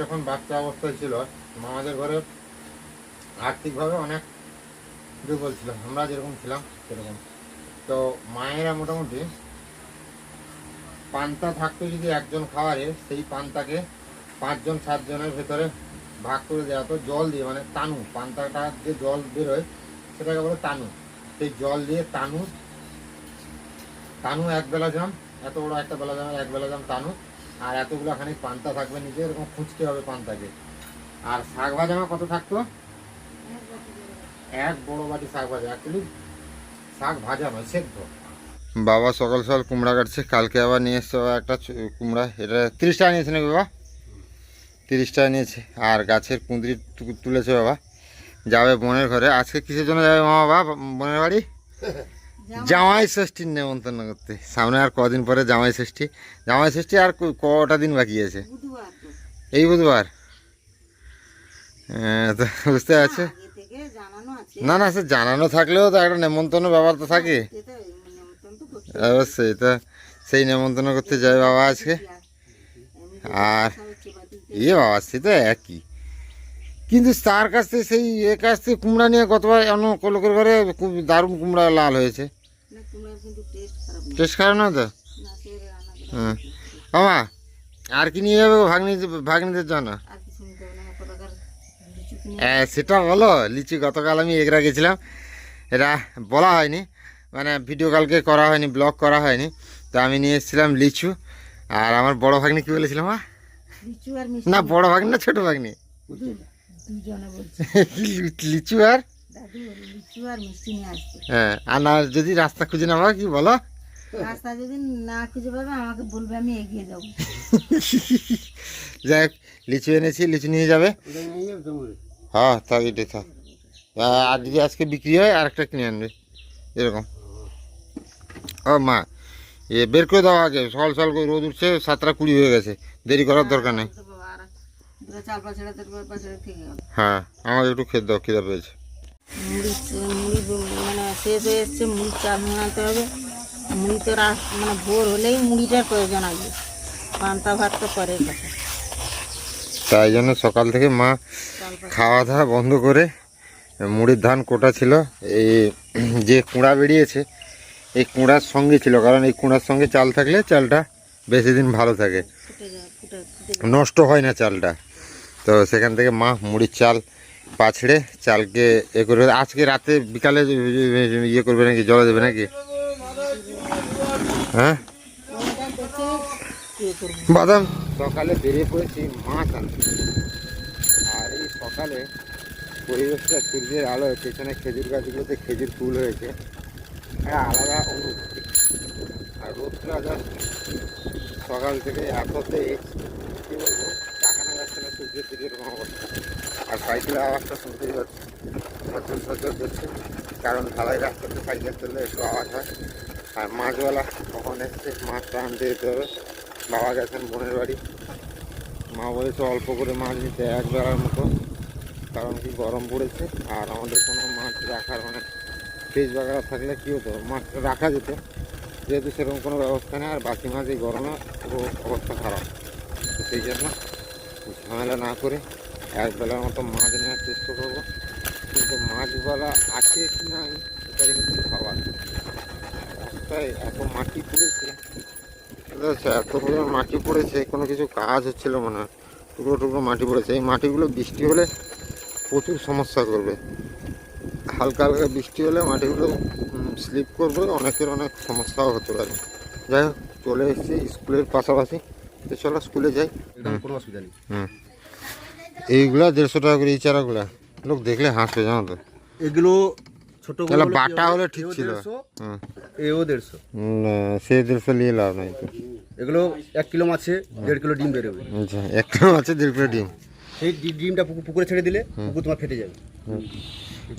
যখন বাচ্চা অবস্থায় ছিল মা আমাদের ঘরে আর্থিকভাবে অনেক দুর্বল ছিল। আমরা যেরকম ছিলাম, সেরকম। তো মায়েরা মোটামুটি পান্তা থাকতো যদি একজন খাওয়ারে, সেই পান্তাকে পাঁচজন, সাতজনের ভেতরে ভাগ করে দেওয়া হতো। জল দিয়ে মানে তানু, পান্তাটা যে জল বেরোয়, সেটাকে বলে তানু। সেই জল দিয়ে তানু তানু এক বেলা জাম, এত বড় একটা বেলা জাম এক বেলা জাম তানু আর এতগুলো খানিক পান্তা থাকবে নিচে এরকম খুঁজতে হবে পান্তাকে। আর শাক ভাজা আমার কত থাকতো? এক বড় বাটি শাক ভাজা অ্যাকচুয়ালি শাক ভাজা নয় সেদ্ধ। বাবা সকাল সকাল কুমড়া কাটছে কালকে আবার নিয়ে এসছে একটা কুমড়া এটা তিরিশ টাকা নিয়েছে নাকি বাবা? তিরিশ টাকা নিয়েছে আর গাছের কুঁদরি তুলেছে বাবা। যাবে বোনের ঘরে আজকে কিসের জন্য যাবে মা বাবা বোনের বাড়ি? জামাই ষষ্ঠীর নেমন্তন্ন করতে। সামনে আর কদিন পরে জামাই ষষ্ঠী। জামাই ষষ্ঠী আর কটা দিন বাকি আছে? এই বুধবার? বুঝতে পারছ? না না সে জানানো থাকলেও তো একটা নেমন্তন্ন ব্যাপার তো থাকে। অবশ্যই তো সেই নেমন্তন্ন করতে যাবে বাবা আজকে। আর ইয়ে বাবা সে তো একই। কিন্তু তার কাছ থেকে সেই এ কাছ থেকে কুমড়া নিয়ে কতবার অন্য লোকের ঘরে খুব দারুণ কুমড়া লাল হয়েছে। টেস্ট খারাপ না। তো? হ্যাঁ। মামা আর কি নিয়ে যাবে ভাগ্নি ভাগ্নিদের জন্য? হ্যাঁ সেটা বলো লিচু গতকাল আমি এগরা গেছিলাম। এটা বলা হয়নি মানে ভিডিও কালকে করা হয়নি ব্লগ করা হয়নি। তো আমি নিয়ে এসেছিলাম লিচু আর আমার বড় ভাগ্নি কি বলেছিলাম না বড় ভাগ্নি না ছোট ভাগ্নি? দুজনে বলছে। লিচু আর? লিচু আর মিষ্টি নিয়ে আসবে হ্যাঁ আর যদি রাস্তা খুঁজে না পাবা কি বলো? রাস্তা যদি না খুঁজে পাবে আমাকে বলবে আমি এগিয়ে যাব। যাই হোক, লিচু এনেছি লিচু নিয়ে যাবে। হ্যাঁ থাক। আর যদি আজকে বিক্রি হয় আর একটা কিনে আনবে। এরকম। ও মা এ বের করে দাও আগে। সকাল সকাল করে রোদ উঠছে সাতটা কুড়ি হয়ে গেছে। দেরি করার দরকার নেই। হ্যাঁ একটু খেতে দাও খিদা পেয়েছে। মুড়ি মুড়ি মানে শেষ হয়ে এসছে মুড়ি চাল বানাতে হবে। মুড়ি তো রাত মানে ভোর হলেই মুড়িটার প্রয়োজন আছে পান্তা ভাত তো পরের কথা। তাই জন্য সকাল থেকে মা খাওয়া দাওয়া বন্ধ করে মুড়ির ধান কোটা ছিল। এই যে কুঁড়া বেরিয়েছে এই কুঁড়ার সঙ্গে ছিল কারণ এই কুঁড়ার সঙ্গে চাল থাকলে চালটা বেশি দিন ভালো থাকে। নষ্ট হয় না চালটা। তো সেখান থেকে মা মুড়ির চাল পাছড়ে চালকে এ করবে। আজকে রাতে বিকালে ইয়ে করবে নাকি, জল দেবে নাকি? হ্যাঁ? বাদাম? সকালে বেরিয়ে পড়েছি মাছ আনতে আর এই সকালে পরিবেশটা সূর্যের আলো, পেছনে খেজুর গাছগুলোতে খেজুর ফুল হয়েছে। আলাদা অনুভূতি। আর রোদটা সকাল থেকে এত তেজ কী বলব তাকানো যাচ্ছে না অবস্থা আর সাইকেলের আওয়াজটা শুনতেই পাচ্ছি। সচল সচল করছে কারণ ঢালাই রাস্তাতে সাইকেল চললে একটু আওয়াজ হয়। আর মাছওয়ালা কখন এসছে মাছটা আনতে যেতে হবে। বাবা গেছেন বোনের বাড়ি। মা বলেছে অল্প করে মাছ নিতে এক বেলার মতো। কারণ কি গরম পড়েছে আর আমাদের কোনো মাছ রাখার মানে ফ্রিজ বাগারা থাকলে কী হতো? মাছটা রাখা যেত। যেহেতু সেরকম কোনো ব্যবস্থা নেই, আর বাকি মাছ এই গরমে অবস্থা খারাপ। সেই জন্য ঝামেলা না করে এক বেলার মতো মাছ নেওয়ার চেষ্টা করব। কিন্তু মাছওয়ালা আছে কি নাই সেটাই কিন্তু খাবার রাস্তায় এত মাটি পড়েছে। আচ্ছা এত পরিমাণ মাটি পড়েছে, কোনো কিছু কাজ হচ্ছিল মনে হয়। টুকরো টুকরো মাটি পড়েছে। এই মাটিগুলো বৃষ্টি হলে প্রচুর সমস্যা করবে। হালকা হালকা বৃষ্টি হলে মাটিগুলো স্লিপ করবে, অনেকের অনেক সমস্যাও হতে পারে। যাই হোক, চলে এসেছি স্কুলের পাশাপাশি। তো চলো স্কুলে যাই। একদম কোনো অসুবিধা নেই। হুম। এইগুলা দেড়শো টাকা করে এই চারাগুলা। লোক দেখলে হাসবে জানো তো। এগুলো ছোট তাহলে বাটা হলে ঠিক ছিল। এও দেড়শো। না, সে দেড়শো নিয়ে লাভ নাই তো। এগুলো এক কিলো মাছে দেড় কিলো ডিম বেরোবে। আচ্ছা একটা আছে দেড় কিলো ডিম। সেই ডিমটা পুকুর- পুকুরে ছেড়ে দিলে পুকুর তোমার ফেটে যাবে।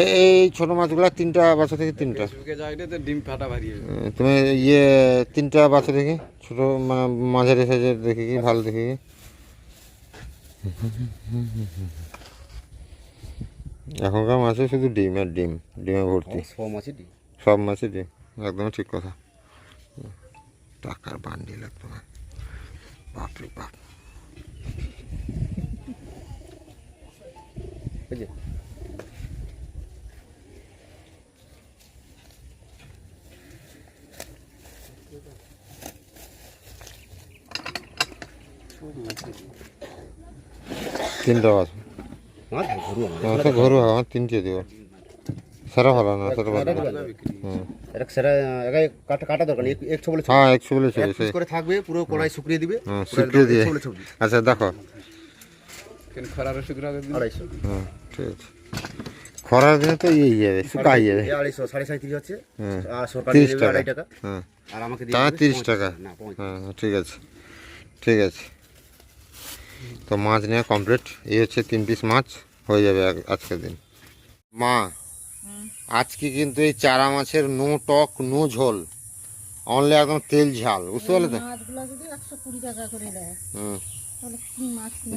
এই ছোট মাছগুলা তিনটা বাচ্চা থেকে তিনটা। ডিম ফাটা তুমি ইয়ে তিনটা বাচ্চা দেখি ছোট মানে মাঝারি সাইজের দেখি কি ভালো দেখি। এখনকার মাছে শুধু ডিম আর ডিম ডিমে ভর্তি। সব মাছই ডিম। সব মাছে ডিম একদম ঠিক কথা। টাকার বান্ডিল একদম বাপরে বাপ। তিনটা বাসন মাছ ঘরু আমার তো ঘরু আমার তিনটে দিব সেরা ভালো না। সেটা ভালো এটা না। সেটা একাই কাটা কাটা দরকার এক- একশো বলে হ্যাঁ একশো এক পিস করে থাকবে পুরো কড়াই শুকিয়ে দিবে। হ্যাঁ পুরো শুকিয়ে দিয়ে। বলে ছবি। আচ্ছা দেখো। আড়াইশো। হুম ঠিক আছে। খরার দিনে তো ইয়ে যাবে শুকাই যাবে আড়াইশো সাড়ে সাঁত্রিশ হচ্ছে। হ্যাঁ আর সরকার তিরিশ টাকা। আড়াই টাকা। হ্যাঁ আর আমাকে তিরিশ টাকা। না হ্যাঁ হ্যাঁ, ঠিক আছে। ঠিক আছে। তো মাছ নেওয়া কমপ্লিট এই হচ্ছে তিন পিস মাছ হয়ে যাবে আজ- আজকের দিন। মা আজকে কিন্তু এই চারা মাছের নো টক নো ঝোল। অনলি একদম তেল ঝাল বুঝতে পারলে তো?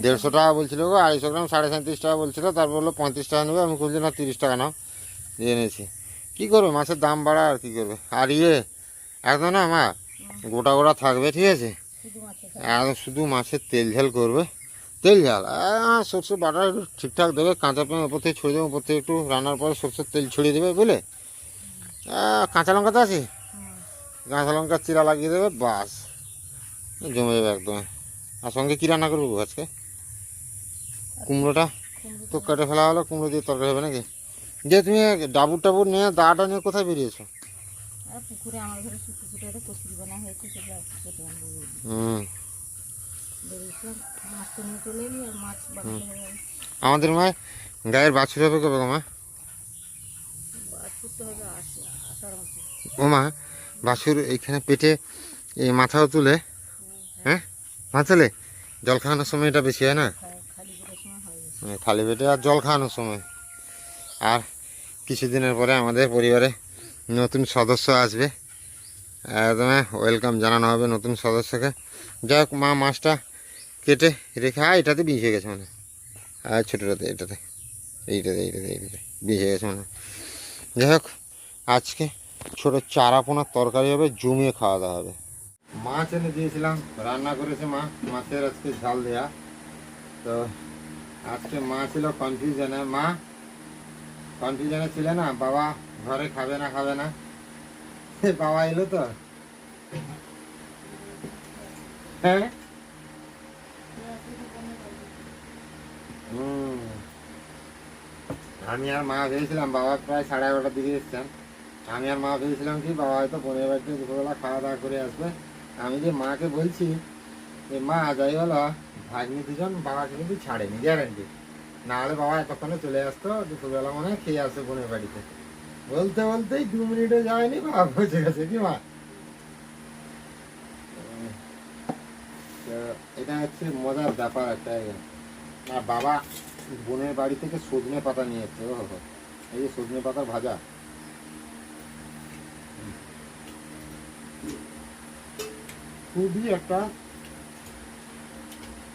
দেড়শো টাকা বলছিল গো আড়াইশো গ্রাম সাড়ে সাঁত্রিশ টাকা বলছিল তারপর বলল পঁয়ত্রিশ টাকা নেবে আমি বলছি না তিরিশ টাকা নাও দিয়ে নিয়েছি কী করবে মাছের দাম বাড়া আর কী করবে? আর ইয়ে একদম না মা গোটা গোটা থাকবে ঠিক আছে? একদম শুধু মাছের তেল ঝাল করবে। তেল ঝাল আহ, সরষে বাটা একটু ঠিকঠাক দেবে কাঁচা পেঁয়াজ ওপর থেকে ছড়িয়ে দেবে ওপর থেকে একটু রান্নার পরে সরষের তেল ছড়িয়ে দেবে বুঝলে? কাঁচা লঙ্কা তো আছে? কাঁচা লঙ্কা চিরা লাগিয়ে দেবে বাস। জমে যাবে একদম আর সঙ্গে কী রান্না করব আজকে? কুমড়োটা? তো কেটে ফেলা হলো কুমড়ো দিয়ে তরকারি হবে নাকি? যে তুমি ডাবুর টাবুর নিয়ে দাটা নিয়ে কোথায় বেরিয়েছো? পুকুরে আমার ঘরে পুকুরে কচুরি বানা হয়েছে হুম। আমাদের মায় গায়ের বাছুর হবে কবে মা। ও মা বাছুর এইখানে পেটে এই মাথাও তুলে। হ্যাঁ? মাথালে? জল খাওয়ানোর সময় এটা বেশি হয় না। হ্যাঁ, খালি পেটে আর জল খাওয়ানোর সময়। আর কিছুদিনের পরে আমাদের পরিবারে নতুন সদস্য আসবে। একদম ওয়েলকাম জানানো হবে নতুন সদস্যকে। যাই হোক মা মাছটা কেটে রেখে এটাতে বিষ হয়ে গেছে মানে আর ছোটোটাতে, এটাতে, এইটাতে এইটাতে এইটাতে বিষ হয়ে গেছে মানে যাই হোক, আজকে ছোটো চারা পোনার তরকারি হবে, জমিয়ে খাওয়া দাওয়া হবে। মাছ এনে দিয়েছিলাম, রান্না করেছে মা, মাছের আজকে ঝাল দেয়া। তো আজকে মা ছিল কনফিউশনে মা কনফিউশনে ছিল না, বাবা ঘরে খাবে না খাবে না। বাবা এলো তো। হ্যাঁ হুম। আমি আর মা ভেবেছিলাম বাবা প্রায় সাড়ে এগারোটার দিকে এসছেন। আমি আর মা ভেবেছিলাম কি, বাবা হয়তো পনেরো বাড়িতে দুপুরবেলা খাওয়া দাওয়া করে আসবে। আমি যে মাকে বলছি, যে মা, যাই বলো, ভাগ্নি দুজন বাবাকে কিন্তু ছাড়েনি গ্যারান্টি না হলে বাবা এতক্ষণে চলে আসতো, দুপুরবেলা মনে হয় খেয়ে আসে বোনের বাড়িতে। বলতে বলতেই দু মিনিটও যায়নি, বাবা পৌঁছে গেছে কি মা? এটা হচ্ছে মজার ব্যাপার একটা আর বাবা বোনের বাড়ি থেকে সজনে পাতা নিয়ে এসছে। এই যে সজনে পাতার ভাজা। খুবই একটা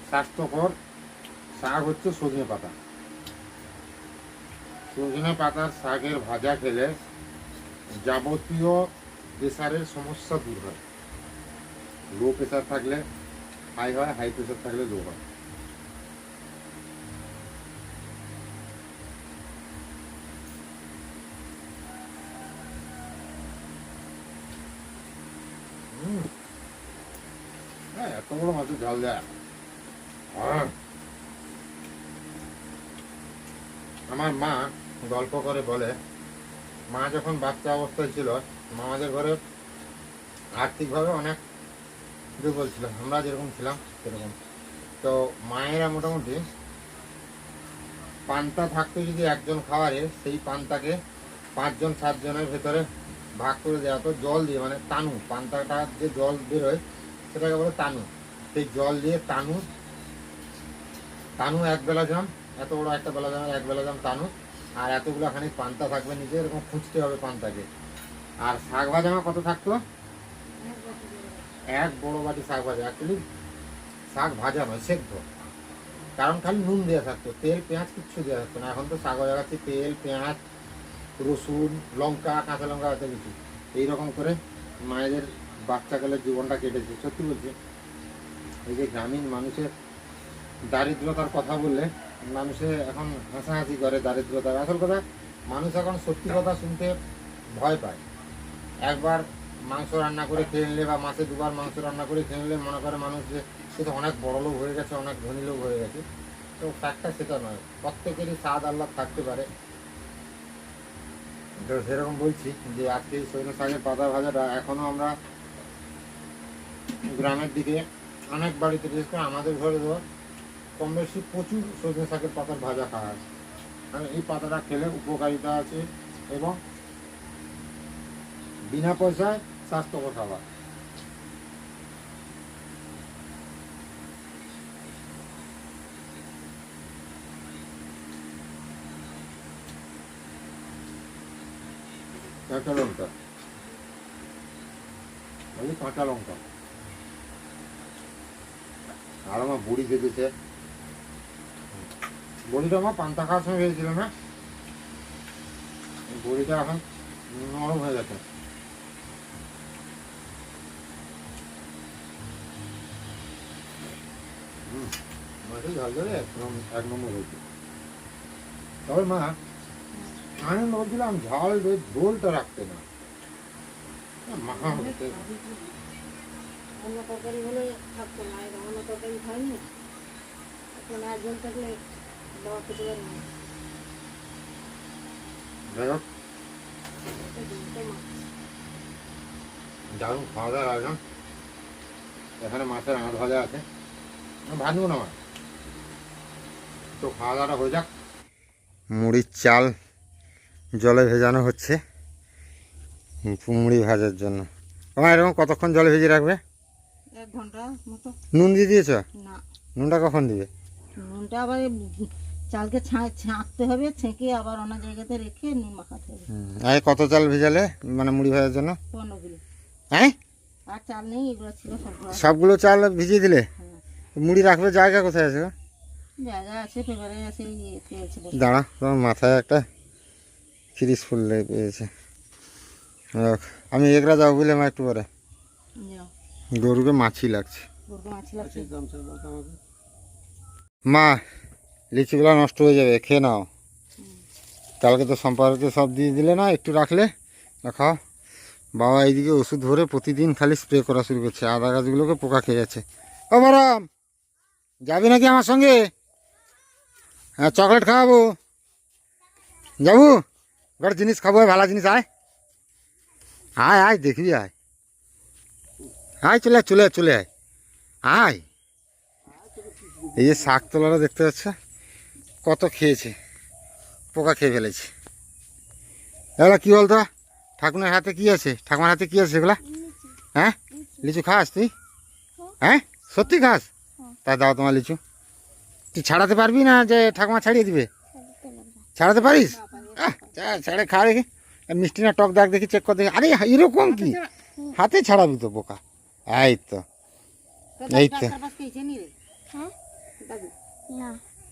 স্বাস্থ্যকর শাক হচ্ছে সজনে পাতা। সজনে পাতার শাকের ভাজা খেলে যাবতীয় প্রেশারের সমস্যা দূর হয়। লো প্রেশার থাকলে হাই হয় হাই প্রেশার থাকলে লো হয়। হ্যাঁ, বড় মাছের ঝাল দেয় আমার মা গল্প করে বলে মা যখন বাচ্চা অবস্থায় ছিল মামাদের ঘরে আর্থিকভাবে অনেক দুর্বল ছিল আমরা যেরকম ছিলাম সেরকম। তো মায়েরা মোটামুটি পান্তা থাকতো যদি একজন খাওয়ারে সেই পান্তাকে পাঁচজন সাতজনের ভেতরে ভাগ করে দেওয়া তো জল দিয়ে মানে তানু পান্তাটা যে জল বেরোয় সেটাকে বলে তানু। সেই জল দিয়ে তানু তানু এক বেলা জাম এত বড় একটা বেলা জাম এক বেলা জাম তানু আর এতগুলো খানিক পান্তা থাকবে নিচে এরকম খুঁজতে হবে পান্তাকে। আর শাক ভাজা আমার কত থাকতো? এক বড় বাটি শাক ভাজা অ্যাকচুয়ালি শাক ভাজা নয়, সেদ্ধ। কারণ খালি নুন দেওয়া থাকতো, তেল, পেঁয়াজ কিচ্ছু দেওয়া থাকতো না। এখন তো শাক ভাজা খাচ্ছি, তেল, পেঁয়াজ, রসুন, লঙ্কা, কাঁচা লঙ্কা এত কিছু। এইরকম করে মায়েদের বাচ্চাকালের জীবনটা কেটেছে, সত্যি বলছি। এই যে গ্রামীণ মানুষের দারিদ্রতার কথা বললে, মানুষে এখন হাসাহাসি করে দারিদ্রতার আসল কথা, মানুষ এখন সত্যি কথা শুনতে ভয় পায়। একবার মাংস রান্না করে খেয়ে নিলে বা মাসে দুবার মাংস রান্না করে খেয়ে নিলে মনে করে মানুষ যে, সে তো অনেক বড় লোক হয়ে গেছে, অনেক ধনী লোক হয়ে গেছে। তো শাকটা সেটা নয়। প্রত্যেকেরই স্বাদ আল্লাহ থাকতে পারে। তো সেরকম বলছি যে, আজকে সজনে শাকের পাতা ভাজাটা এখনও আমরা গ্রামের দিকে অনেক বাড়িতে, বিশেষ করে আমাদের ঘরে ধর কম বেশি প্রচুর সজনে শাকের পাতার ভাজা খাওয়া আছে। কারণ এই পাতাটা খেলে উপকারিতা আছে এবং বিনা পয়সায় স্বাস্থ্যকর খাবার। কাঁচা লঙ্কা। কাঁচা লঙ্কা। আর আমার বুড়ি খেতেছে বড়িটা আমার পান্তা খাওয়ার সময় বড়িটা এখন নরম হয়ে গেছে। ঝাল এক নম্বর হয়েছে। তবে মা আমি বলছিলাম, ঝাল ঝোলটা রাখতে না। হতে অন্য তরকারি হলে থাকতো না এবার অন্য তরকারি খাইনি এখন আর জল থাকলে বাবা খেতে পারি না। দারুণ খাওয়া দাওয়ার আয়োজন এখানে মাছের আঁট ভাজা আছে। ভাজবো না তো খাওয়া দাওয়াটা হয়ে যাক। মুড়ির চাল জলে ভেজানো হচ্ছে মুড়ি ভাজার জন্য। তোমার এরকম কতক্ষণ জলে ভেজে রাখবে? ঘণ্টা মতো। নুন দিয়ে দিয়েছ? না। নুনটা কখন দিবে? নুনটা আবার চালকে ছাঁকতে হবে ছেঁকে আবার অন্য জায়গাতে রেখে নুন মাখাতে হবে। আর কত চাল ভেজালে মানে মুড়ি ভাজার জন্য? পনেরো কিলো। হ্যাঁ? আর চাল নেই এগুলো ছিল সবগুলো সবগুলো চাল ভিজিয়ে দিলে? হ্যাঁ। মুড়ি রাখবে জায়গা কোথায় আছে? জায়গা আছে পেপারে আছে। দাঁড়া তোমার মাথায় একটা ফ্রিজ ফুল পেয়েছে আমি এগরা যাব বলে মা একটু পরে। যাও। গরুকে মাছি লাগছে। লাগছে। মা লিচিগুলো নষ্ট হয়ে যাবে খেয়ে নাও। কালকে তো সম্পর্কে সব দিয়ে দিলে না একটু রাখলে। খাও বাবা এইদিকে ওষুধ ধরে প্রতিদিন খালি স্প্রে করা শুরু করছে আদা গাছগুলোকে পোকা খেয়ে যাচ্ছে। ও বরম যাবি নাকি আমার সঙ্গে? হ্যাঁ চকলেট খাওয়াবো। যাব এবার জিনিস খাব ভালো জিনিস আয়। আয় আয় দেখবি আয়। আয় চলে আয়, চলে আয়, চলে আয়। আয়। এই যে শাক তোলারা দেখতে পাচ্ছ? কত খেয়েছে পোকা খেয়ে ফেলেছে। এগুলো কি বলতো? ঠাকুরের হাতে কি আছে? ঠাকুমার হাতে কি আছে এগুলা? হ্যাঁ? লিচু খাস তুই? হ্যাঁ? সত্যি খাস? তা দাও তোমার লিচু। তুই ছাড়াতে পারবি না যে ঠাকুমা ছাড়িয়ে দিবে? ছাড়াতে পারিস? ছাড়ে খা দেখি। মিষ্টি না টক দাগ দেখি চেক করে দেখি। আরে এরকম কি? হাতে ছাড়াবি তো বোকা এই তো এই তো। হ্যাঁ?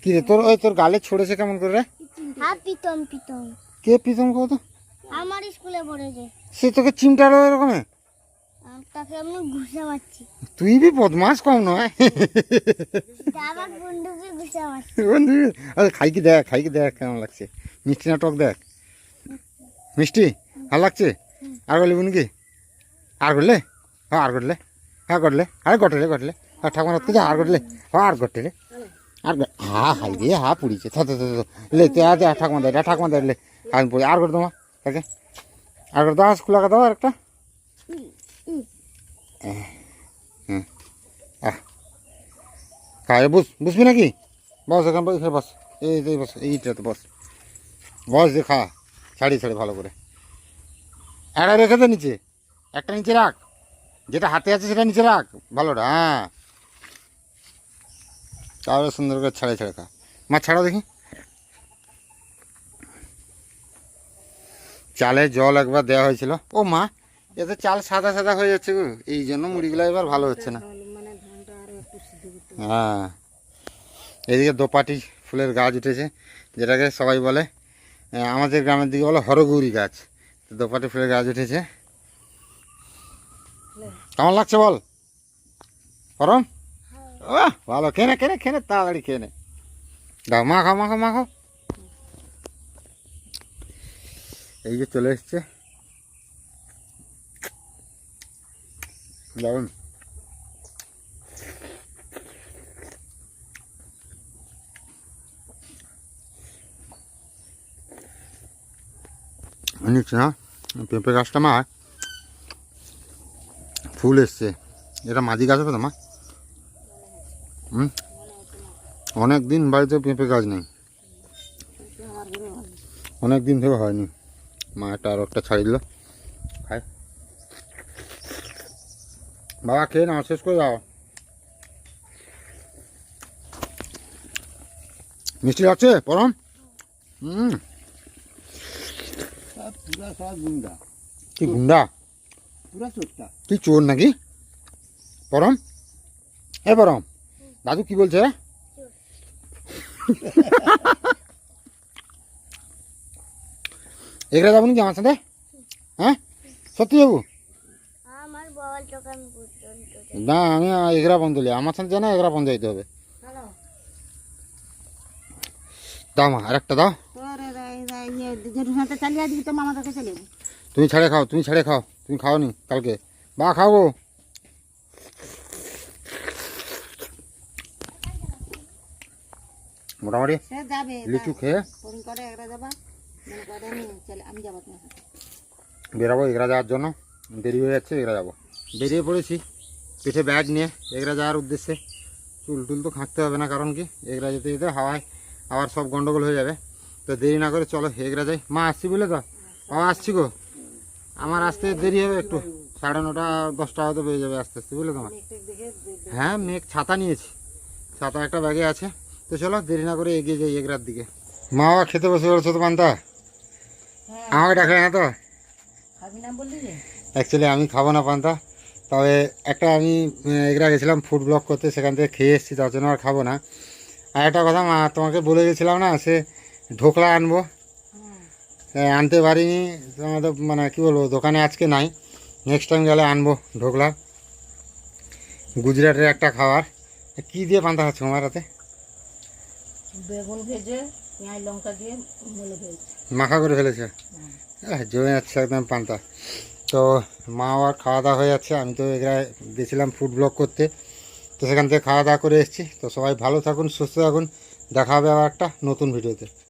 কি রে তোর ওই তোর গালে ছড়েছে কেমন করে রে? হ্যাঁ পিতম পিতম কে প্রীতম কত আমার স্কুলে পড়েছে। সে তোকে চিমটালো এরকম? তাকে আমি ঘুষা মারছি। তুই বি বদমাস কম নয়। আমার বন্ধুকে ঘুষা মারছি। বন্ধু আরে খাই কি দেখ খাই কি দেখ কেমন লাগছে? মিষ্টি না টক দেখ? মিষ্টি ভালো লাগছে? আর বলি বোন কি আর হ্যাঁ আর করলে হ্যাঁ করলে আর গটলে গটলে হ্যাঁ ঠাকুর হাত আর করলে হ্যাঁ আর গটলে আর হা, হাই রে, হা পুড়িছে থ। লে আজ ঠাকুমা দেয় ঠাকুমা দেয় আর পড়ি আর করে তোমার? তাকে আর করে দাও খোলা দাও আর একটা। হুম। খায় বুঝ বুঝবি নাকি? বস, এখানে বস এই বস এইটাতে বস। বস যে খা। ছাড়ি ছাড়ি ভালো করে। একটা রেখে দে নিচে। একটা নিচে রাখ। যেটা হাতে আছে সেটা নিচে রাখ। ভালোটা হ্যাঁ। তাহলে সুন্দর করে ছাড়ে ছাড়ে খা। মা, ছাড়াও দেখি। চালে জল একবার দেওয়া হয়েছিল। ও মা, এতে চাল সাদা সাদা হয়ে যাচ্ছে গো। এই জন্য মুড়িগুলো এবার ভালো হচ্ছে না। হ্যাঁ। এদিকে দোপাটি ফুলের গাছ উঠেছে, যেটাকে সবাই বলে আমাদের গ্রামের দিকে বলে হরগৌরি গাছ। দোপাটি ফুলের গাছ উঠেছে। কেমন লাগছে বল? গরম হ্যাঁ। বাহ ভালো। কেনে কেনে কেনে? তাড়াতাড়ি খেয়ে নে দাও মাখো মাখো মাখো। এই যে চলে এসছে। দারুণ নিচ্ছে না পেঁপে গাছটা মা ফুল এসছে। এটা মাঝি গাছ হবে তো মা? হুম? অনেক দিন বাড়িতে পেঁপে গাছ নেই। অনেক দিন থেকে হয়নি। মা একটা আর একটা ছাড়ি দিল। খায় বাবা খেয়ে নাও শেষ করে যাও মিষ্টি লাগছে? পরম? হুম। গুন্ডা কি গুন্ডা তুই চোর নাকি? পরম? এ পরম দাদু কি বলছে? এগরা যাব নাকি আমার সাথে? হ্যাঁ? সত্যি যাব না আমি এগরা বন্ধুলি আমার সাথে জানা এগরা বন্ধ যাইতে হবে। দাও মা আরেকটা দাও। সাথে চালিয়ে দিবি তো মামা কাছে চলে যাব তুমি ছাড়ে খাও তুমি ছাড়ে খাও তুমি খাও নি কালকে। বা খাও গো। মোটামুটি লিচু খেয়ে। বেরাবো এগরা যাওয়ার জন্য দেরি হয়ে যাচ্ছে এগরা যাব। বেরিয়ে পড়েছি পিঠে ব্যাগ নিয়ে এগরা যাওয়ার উদ্দেশ্যে। চুল টুল তো খাঁকতে হবে না কারণ কি? এগরা যেতে যেতে হাওয়ায় আবার সব গন্ডগোল হয়ে যাবে। তো দেরি না করে চলো এগরা যাই। মা আসছি বলে তো? বাবা আসছি গো। আমার আসতে দেরি হবে একটু। সাড়ে নটা দশটা হয়তো বেজে যাবে আস্তে আস্তে বুঝলে তোমার? হ্যাঁ মেঘ ছাতা নিয়েছি। ছাতা একটা ব্যাগে আছে। তো চলো দেরি না করে এগিয়ে যাই এগরার দিকে। মা বাবা খেতে বসে পড়েছো তো পান্তা আমাকে ডাকলে না তো? অ্যাকচুয়ালি আমি খাব না পান্তা। তবে একটা আমি এগরা গেছিলাম ফুড ব্লক করতে সেখান থেকে খেয়ে এসেছি তার জন্য আর খাব না। আর একটা কথা মা তোমাকে বলে গেছিলাম না সে ঢোকলা আনব। আনতে পারিনি। আমাদের মানে কী বলব দোকানে আজকে নাই। নেক্সট টাইম গেলে আনব ঢোকলা। গুজরাটের একটা খাবার। কী দিয়ে পান্তা খাচ্ছ আমার হাতে? বেগুন ভেজে পেঁয়াজ লঙ্কা দিয়ে মাখা করে ফেলেছে? আহ, জমে যাচ্ছে একদম পান্তা। তো মা আবার খাওয়া দাওয়া হয়ে যাচ্ছে। আমি তো এখানে গেছিলাম ফুড ব্লগ করতে। তো সেখান থেকে খাওয়া দাওয়া করে এসেছি। তো সবাই ভালো থাকুন সুস্থ থাকুন। দেখা হবে আবার একটা নতুন ভিডিওতে